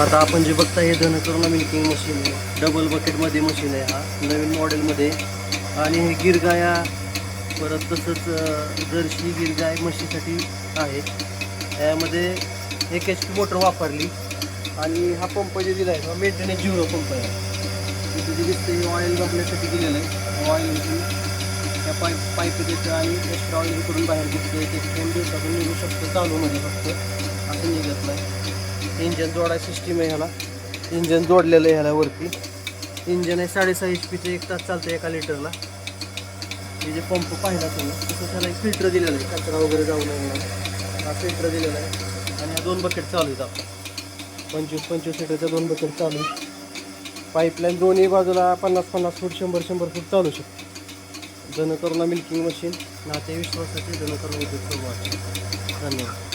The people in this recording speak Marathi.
आता आपण जे बघता हे धनकर्ण मिल्किंग मशीन आहे. डबल बकेटमध्ये मशीन आहे हा. नवीन मॉडेलमध्ये आणि हे गिरगाया परत तसंच जर्शी गिरगाय म्हशीसाठी आहे. यामध्ये एक एच पी मोटर वापरली. आणि हा पंप जे दिला आहे हा मेंटेनन्स झिरो पंप आहे. इथे जे दिसतं हे ऑइल बघण्यासाठी दिलेलं आहे. ऑइल त्या पाईप पाईप देतं आणि एक्स्ट्रा ऑइल करून बाहेर दिसतं एक एक दिवसातून निघू शकतो चालूमध्ये म्हणजे फक्त. असं निघत नाही. इंजन जोडा सिस्टीम आहे ह्याला. इंजन जोडलेलं आहे ह्याला वरती. इंजन आहे साडेसहा एच पीचं एक तास चालतं एका लिटरला. हे जे पंप पाहिला तुम्ही तसं त्याला एक फिल्टर दिलेलं आहे. कचरा वगैरे जाऊ नये म्हणून. हा फिल्टर दिलेला आहे. आणि ह्या दोन बकेट चालू आहेत आपण पंचवीस पंचवीस लिटरच्या दोन बकेट चालू आहेत. पाईपलाईन दोन्ही बाजूला पन्नास पन्नास फूट शंभर शंभर फूट चालू शकतो. जनकरुणा मिल्किंग मशीन नाते विश्वासाचे जनकरुणा उद्योग सुरुवात धन्यवाद.